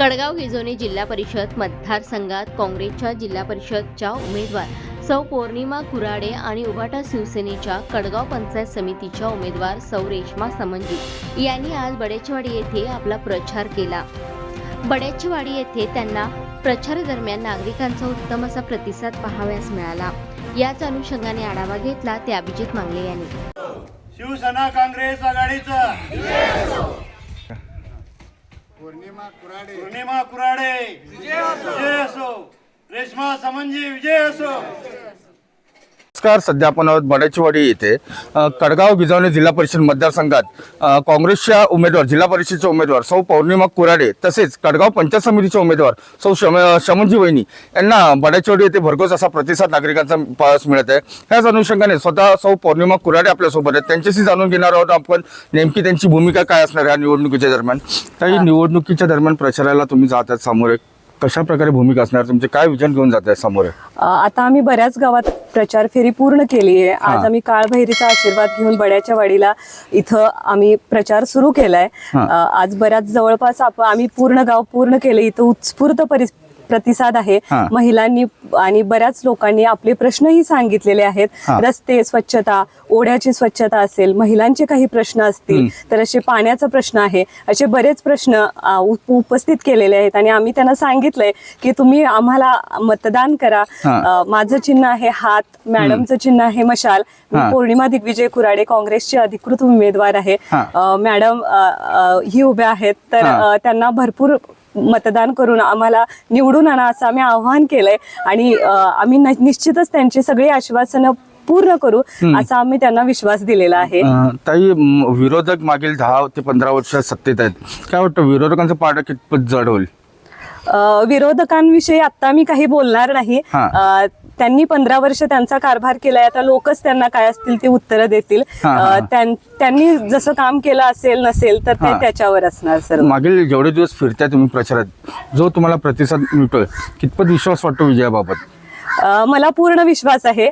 कडगाव हिजोनी जिल्हा परिषद मतदारसंघात काँग्रेसच्या जिल्हा परिषदच्या उमेदवार सौ पौर्णिमा कुराडे आणि उभाटा शिवसेनेच्या कडगाव पंचायत समितीच्या उमेदवार सौ रेश्मा समंजी यांनी आज बडेचवाडी येथे आपला प्रचार केला. बडेचवाडी येथे त्यांना प्रचारादरम्यान नागरिकांचा उत्तम असा प्रतिसाद पाहाव्यास मिळाला. याच अनुषंगाने आढावा घेतला ते अभिजित मांगले यांनी. शिवसेना काँग्रेस आघाडीचं. पौर्णिमा कुराडे. विजय असो. रेश्मा समंजी विजय असो. नमस्कार. सध्या आपण आहोत बडाचीवाडी येथे कडगाव गिजावणे जिल्हा परिषद मतदारसंघात काँग्रेसच्या उमेदवार जिल्हा परिषदेचे उमेदवार सौ पौर्णिमा कुराडे तसेच कडगाव पंचायत समितीचे उमेदवार सौ शम शमनजी वहिनी यांना बडाचीवाडी येथे भरघोस असा प्रतिसाद नागरिकांचा पास मिळत आहे. त्याच अनुषंगाने स्वतः सौ पौर्णिमा कुराडे आपल्यासोबत आहेत. त्यांच्याशी जाणून घेणार आहोत आपण नेमकी त्यांची भूमिका काय असणार आहे या निवडणुकीच्या दरम्यान. काही निवडणुकीच्या दरम्यान प्रचाराला तुम्ही जात आहेत सामोरे. कशा प्रकारे भूमिका असणार? तुमचे काय विजन घेऊन जात आहे सामोरे आता आम्ही बऱ्याच गावात प्रचार फेरी पूर्ण केली आहे. आज आम्ही काळभैरीचा आशीर्वाद घेऊन बड्याच्या वाडीला इथं आम्ही प्रचार सुरू केलाय. आज बऱ्याच जवळपास आप- आम्ही पूर्ण गाव पूर्ण केले. इथं उत्स्फूर्त प्रतिसाद आहे हा. महिलांनी आणि बऱ्याच लोकांनी आपले प्रश्नही सांगितलेले आहेत हा. रस्ते स्वच्छता ओढ्याची स्वच्छता असेल महिलांचे काही प्रश्न असतील तर असे पाण्याचा प्रश्न आहे असे बरेच प्रश्न अ, उप- उपस्थित केलेले आहेत आणि आम्ही त्यांना सांगितलंय की तुम्ही आम्हाला मतदान करा हा. अ, माझं चिन्ह आहे हात मॅडमचं चिन्ह आहे मशाल मी हा. पौर्णिमा दिग्विजय कुराडे काँग्रेसचे अधिकृत उमेदवार आहे हा. अ, मॅडम अ, अ, ही उभ्या आहेत तर हा. अ, त्यांना भरपूर मतदान करून आम्हाला निवडून आणा असं आम्ही आव्हान केलंय. आणि आम्ही निश्चितच त्यांची सगळी आश्वासनं पूर्ण करू असा आम्ही त्यांना विश्वास दिलेला आहे. ताई विरोधक मागील दहा ते पंधरा वर्ष सत्तेत आहेत. काय वाटतं विरोधकांचं पारडं कितपत जड होईल? विरोधकांविषयी आता मी काही बोलणार नाही. त्यांनी पंधरा वर्ष त्यांचा कारभार केलाय आता लोकच त्यांना काय असतील ते उत्तरं देतील हा, हा, अ, हा. त्यां- त्यांनी जसं काम केलं असेल नसेल तर ते हा. त्याच्यावर असणार सर्व मागील जेवढे दिवस फिरताय तुम्ही प्रचारात जो तुम्हाला प्रतिसाद मिळतोय कितपत विश्वास वाटतो विजयाबाबत मला पूर्ण विश्वास आहे.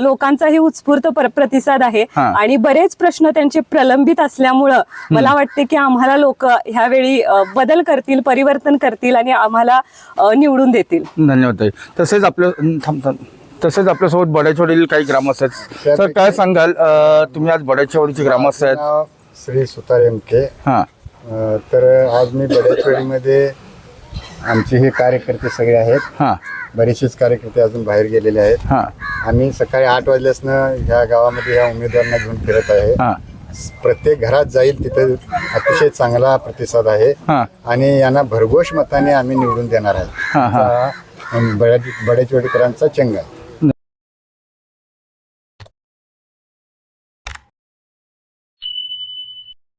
लोकांचाही उत्स्फूर्त पर- प्रतिसाद आहे. हा. आणि बरेच प्रश्न त्यांचे प्रलंबित असल्यामुळं मला वाटते की आम्हाला लोक ह्यावेळी बदल करतील परिवर्तन करतील आणि आम्हाला निवडून देतील. धन्यवाद तसेच आपल्या थांब थांब. तसेच आपल्यासोबत बड्याचवाडीतील काही ग्रामस्थ आहेत. सर काय सांगाल? तुम्ही आज बड्याचवाडीचे ग्रामस्थ आहेत. श्री सुतार एमके हां. तर आज मी बड्याचवाडीमध्ये आमचे हे कार्यकर्ते सगळे आहेत. हां. बरेचसेच कार्यकर्ते अजून बाहेर गेलेले आहेत. हां. आम्ही सकाळी आठ वाजल्यासनं ह्या गावामध्ये ह्या उमेदवारांना घेऊन फिरत आहे. हां. प्रत्येक घरात जाईल तिथे अतिशय चांगला प्रतिसाद आहे. हां. आणि यांना भरघोष मताने आम्ही निवडून देणार आहे. हा, हा. आमचा, अं, बड्या बड्याचवाडीकरांचा चंग. आहे